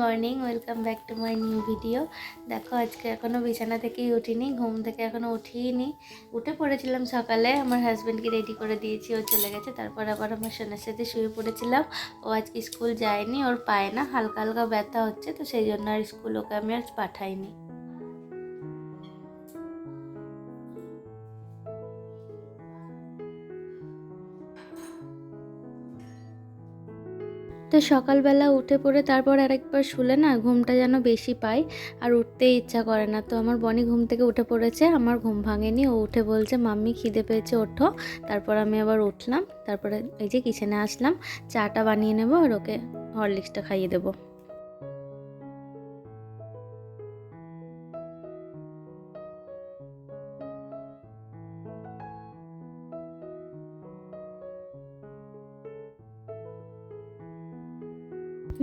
Morning welcome back to my new video দেখো, আজকে এখনও বিছানা থেকেই উঠিনি, ঘুম থেকে এখনও উঠিনি উঠে পড়েছিলাম সকালে, আমার হাজব্যান্ডকে রেডি করে দিয়েছি, ও চলে গেছে। তারপর আবার আমার সোনার সাথে শুয়ে পড়েছিলাম। ও আজকে স্কুল যায়নি, ওর পায় না হালকা হালকা ব্যথা হচ্ছে, তো সেই জন্য আর স্কুল ওকে আমি আজ পাঠাইনি। তো সকালবেলা উঠে পড়ে তারপর আরেকবার শুলে না ঘুমটা যেন বেশি পাই আর উঠতেই ইচ্ছা করে না। তো আমার বনি ঘুম থেকে উঠে পড়েছে, আমার ঘুম ভাঙেনি। ও উঠে বলছে, মাম্মি, খিদে পেয়েছে, ওঠো। তারপর আমি আবার উঠলাম, তারপরে এই যে কিচেনে আসলাম, চাটা বানিয়ে নেব আর ওকে হরলিক্সটা খাইয়ে দেবো।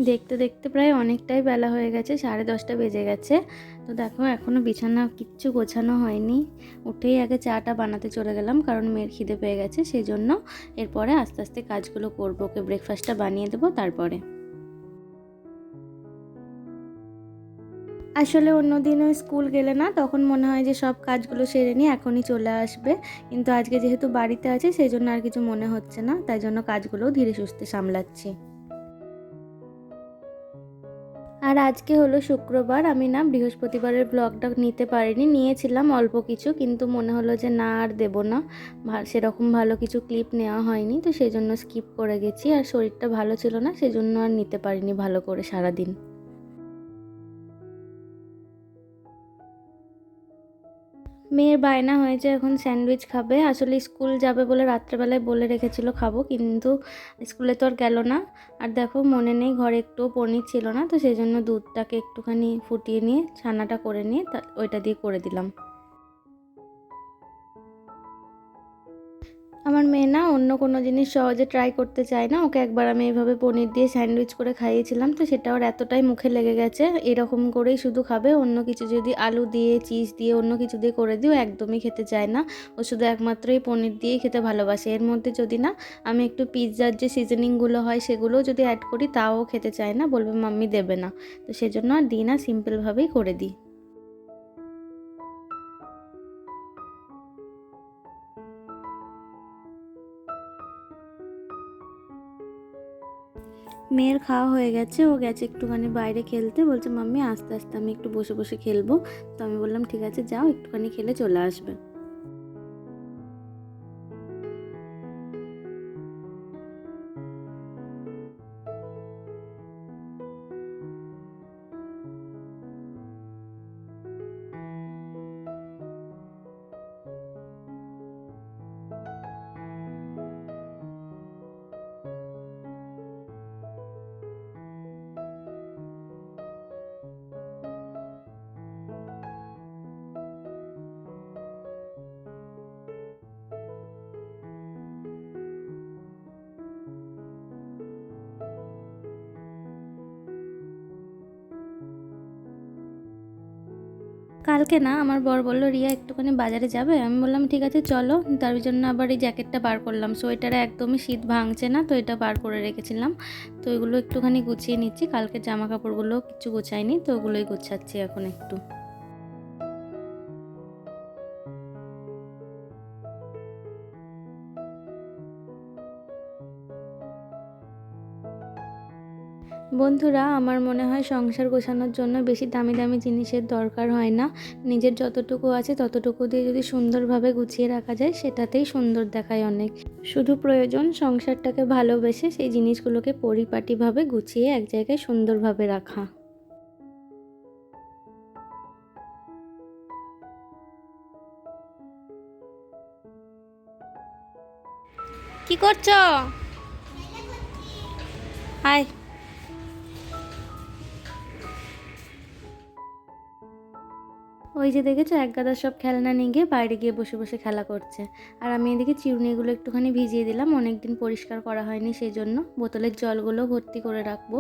দেখতে দেখতে প্রায় অনেকটাই বেলা হয়ে গেছে, সাড়ে দশটা বেজে গেছে। তো দেখো এখনও বিছানা কিচ্ছু গোছানো হয়নি। উঠেই আগে চাটা বানাতে চলে গেলাম, কারণ মেয়ের খিদে পেয়ে গেছে সেই জন্য এরপরে আস্তে আস্তে কাজগুলো করব। ওকে ব্রেকফাস্টটা বানিয়ে দেবো তারপরে। আসলে অন্য দিনও স্কুল গেলে না, তখন মনে হয় যে সব কাজগুলো সেরে নিয়ে এখনই চলে আসবে। কিন্তু আজকে যেহেতু বাড়িতে আছে সেই জন্য আর কিছু মনে হচ্ছে না, তাই জন্য কাজগুলোও ধীরে সুস্থে সামলাচ্ছি। আর আজকে হলো শুক্রবার, আমি না বৃহস্পতিবারের ব্লগটা নিতে পারিনি, নিয়েছিলাম অল্প কিছু, কিন্তু মনে হলো যে না আর দেবো না। সেরকম ভালো কিছু ক্লিপ নেওয়া হয়নি, তো সেই জন্য স্কিপ করে গেছি, আর শরীরটা ভালো ছিল না, সেজন্য আর নিতে পারিনি ভালো করে সারাদিন। মেয়ের বায়না হয়েছে এখন স্যান্ডউইচ খাবে। আসলে স্কুল যাবে বলে রাত্রেবেলায় বলে রেখেছিল খাব, কিন্তু স্কুলে তো আর গেল না। আর দেখো মনে নেই, ঘরে একটু পনির ছিল না, তো সেই জন্য দুধটাকে একটুখানি ফুটিয়ে নিয়ে, ছানাটা করে নিয়ে ওইটা দিয়ে করে দিলাম। আমার মেয়ে না অন্য কোনো জিনিস সহজে ট্রাই করতে চায় না। ওকে একবার আমি এইভাবে পনির দিয়ে স্যান্ডউইচ করে খাইয়েছিলাম, তো সেটা ওর এতটাই মুখে লেগে গেছে। এরকম করেই শুধু খাবে, অন্য কিছু যদি আলু দিয়ে চিজ দিয়ে, অন্য কিছু দিয়ে করে দিও একদমই খেতে চায় না। ও শুধু একমাত্র এই পনির দিয়েই খেতে ভালোবাসে। এর মধ্যে যদি না আমি একটু পিৎজার যে সিজনিংগুলো হয় সেগুলোও যদি অ্যাড করি, তাও খেতে চায় না, বলবে মাম্মি দেবে না। তো সেজন্য আর দিই না সিম্পলভাবেই করে দিই। মেয়ের খাওয়া হয়ে গেছে, ও গেছে একটুখানি বাইরে খেলতে। বলছে, মাম্মি, আস্তে আস্তে আমি একটু বসে বসে খেলব। তো আমি বললাম, ঠিক আছে, যাও, একটুখানি খেলে চলে আসবে। কালকে না আমার বর বলল, রিয়া, একটুখানি বাজারে যাবে? আমি বললাম, ঠিক আছে, চলো। তার জন্য আবার এই জ্যাকেটটা বার করলাম। সোয়েটারে একদমই শীত ভাঙছে না, তো এটা বার করে রেখেছিলাম। তো এগুলো একটুখানি গুছিয়ে নিচ্ছি। কালকে জামা কাপড়গুলো কিছু গুছায়নি তো ওগুলোই গুছাচ্ছি এখন একটু। বন্ধুরা, আমার মনে হয় সংসার গোছানোর জন্য বেশি দামি দামি জিনিসের দরকার হয় না। নিজের যতটুকু আছে ততটুকু দিয়ে যদি সুন্দরভাবে গুছিয়ে রাখা যায়, সেটাতেই সুন্দর দেখায় অনেক। শুধু প্রয়োজন সংসারটাকে ভালোবেসে সেই জিনিসগুলোকে পরিপাটিভাবে গুছিয়ে এক জায়গায় সুন্দরভাবে রাখা। কি করছ? হাই ওই যে দেখেছ, এক গাদা সব খেলনা নিয়ে গিয়ে বাইরে গিয়ে বসে বসে খেলা করছে। আর আমি এদিকে চিরুনিগুলো একটুখানি ভিজিয়ে দিলাম অনেক দিন পরিষ্কার করা হয়নি সেই জন্য বোতলের জলগুলো ভর্তি করে রাখব।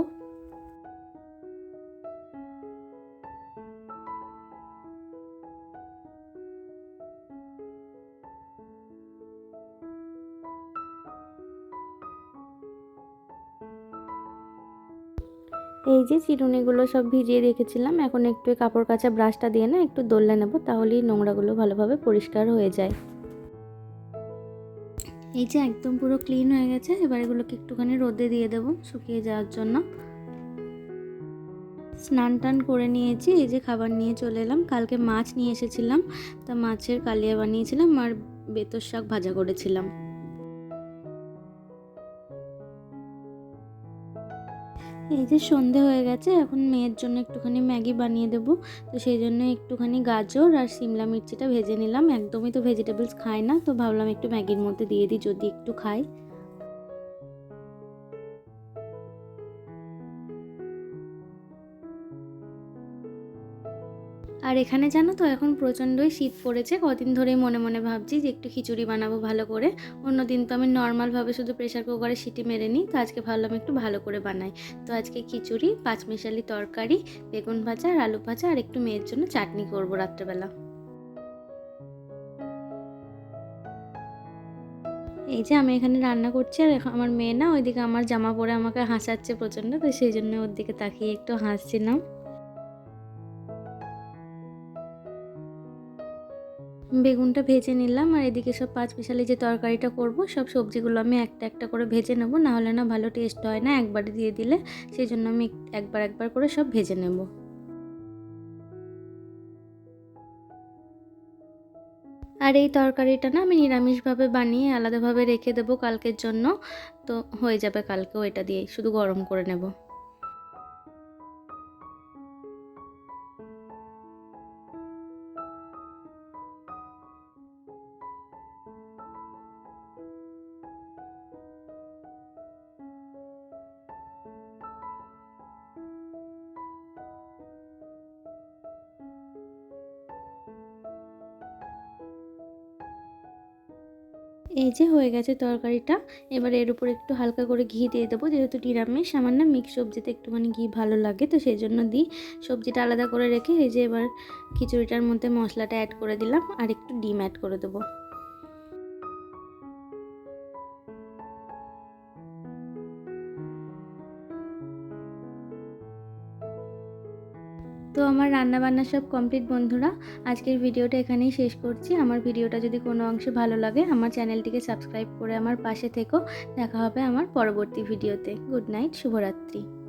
এই যে চিরুনিগুলো সব ভিজিয়ে রেখেছিলাম, এখন একটু কাপড় কাচা ব্রাশটা দিয়ে না একটু দোললে নেব, তাহলেই নোংরাগুলো ভালোভাবে পরিষ্কার হয়ে যায়। এই যে একদম পুরো ক্লিন হয়ে গেছে, এবার এগুলোকে একটুখানি রোদে দিয়ে দেবো শুকিয়ে যাওয়ার জন্য। স্নান টান করে নিয়েছি, এই যে খাবার নিয়ে চলে এলাম। কালকে মাছ নিয়ে এসেছিলাম, তা মাছের কালিয়া বানিয়েছিলাম আর বেতর শাক ভাজা করেছিলাম। এই যে সন্ধে হয়ে গেছে, এখন মেয়ের জন্য একটুখানি ম্যাগি বানিয়ে দেব। তো সেই জন্য একটুখানি গাজর আর সিমলা মির্চিটা ভেজে নিলাম। একদমই তো ভেজিটেবলস খায় না, তো ভাবলাম একটু ম্যাগির মধ্যে দিয়ে দিই, যদি একটু খায়। আর এখানে জানো তো, এখন প্রচণ্ডই শীত পড়েছে। কদিন ধরেই মনে মনে ভাবছি যে একটু খিচুড়ি বানাবো ভালো করে। অন্যদিন তো আমি নর্মালভাবে শুধু প্রেশার কুকারে সিটি মেরে নিই, তো আজকে ভাবলাম একটু ভালো করে বানাই। তো আজকে খিচুড়ি, পাঁচমিশালি তরকারি, বেগুন ভাজা আর আলু ভাজা আর একটু মেয়ের জন্য চাটনি করব রাত্রেবেলা। এই যে আমি এখানে রান্না করছি আর এখন আমার মেয়ে না, ওইদিকে আমার জামা পরে আমাকে হাসাচ্ছে প্রচণ্ড, তো সেই জন্য ওর দিকে তাকিয়ে একটু হাসছিলাম। বেগুনটা ভেজে নিলাম আর এদিকে সব পাঁচ মিশালি যে তরকারিটা করব, সব সবজিগুলো আমি একটা একটা করে ভেজে নেব না হলে না ভালো টেস্ট হয় না একবারে দিয়ে দিলে। সেই জন্য আমি একবার একবার করে সব ভেজে নেব। আর এই তরকারিটা না আমি নিরামিষভাবে বানিয়ে আলাদাভাবে রেখে দেবো কালকের জন্য। তো হয়ে যাবে কালকেও এটা দিয়ে শুধু গরম করে নেব। এই যে হয়ে গেছে তরকারিটা। এবার এর উপর একটু হালকা করে ঘি দিয়ে দেবো। যেহেতু নিরামিষ, আমার না মিক্স সবজিতে একটুখানি ঘি ভালো লাগে, তো সেই জন্য দিই। সবজিটা আলাদা করে রেখে এই যে এবার খিচুড়িটার মধ্যে মশলাটা অ্যাড করে দিলাম, আর একটু ডিম অ্যাড করে দেবো। তো আমার রান্নাবান্না সব কমপ্লিট, বন্ধুরা। আজকের ভিডিওটা এখানেই শেষ করছি। আমার ভিডিওটা যদি কোনো অংশে ভালো লাগে, আমার চ্যানেলটিকে সাবস্ক্রাইব করে আমার পাশে থেকো। দেখা হবে আমার পরবর্তী ভিডিওতে। গুড নাইট, শুভরাত্রি।